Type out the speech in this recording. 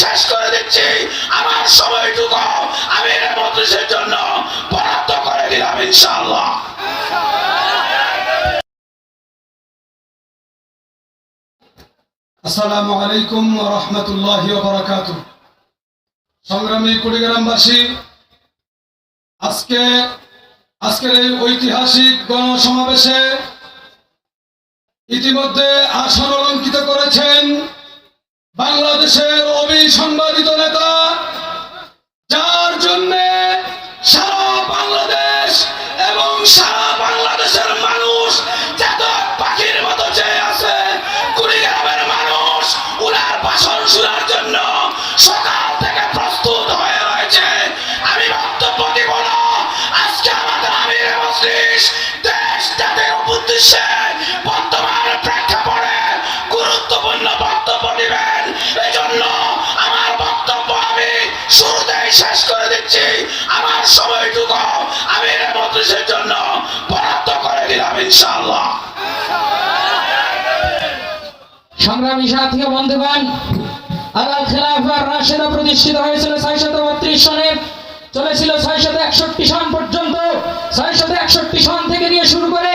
শেষ করে দিচ্ছি। আমার সময়টুকু আমির মজলিসের জন্য বরাদ্দ করে দিলাম, ইনশাআল্লাহ। আসসালামু আলাইকুম রহমতুল্লাহ বারাকাত সংগ্রামী কুড়িগ্রামবাসী, আজকে, আজকের এই ঐতিহাসিক গণসমাবেশে ইতিমধ্যে আসন অলঙ্কিত করেছেন বাংলাদেশের অবিসংবাদিত নেতা, যার জন্য সারা বাংলাদেশ এবং সারা বাংলাদেশের মানুষ পাখির মতো চেয়ে আছে। কুড়িগ্রামের মানুষ উনার ভাষণ শোনার জন্য সকাল থেকে প্রস্তুত হয়ে রয়েছে। আমি বক্তব্য দিব না। আজকে আমাদের আমির দেশ জাতির উদ্দেশ্যে শেষ করে দিচ্ছি। আমার সময়টুকু আমির মজলিসের জন্য বরাদ্দ করে দিলাম, ইনশাআল্লাহ। সংগ্রামী সাথী বন্ধুগণ খেলাফার রাশেদা প্রতিষ্ঠিত হয়েছিল ছয়শত বত্রিশ সনে। চলেছিল একষট্টি সন পর্যন্ত। ছয়শত একষট্টি সন থেকে নিয়ে শুরু করে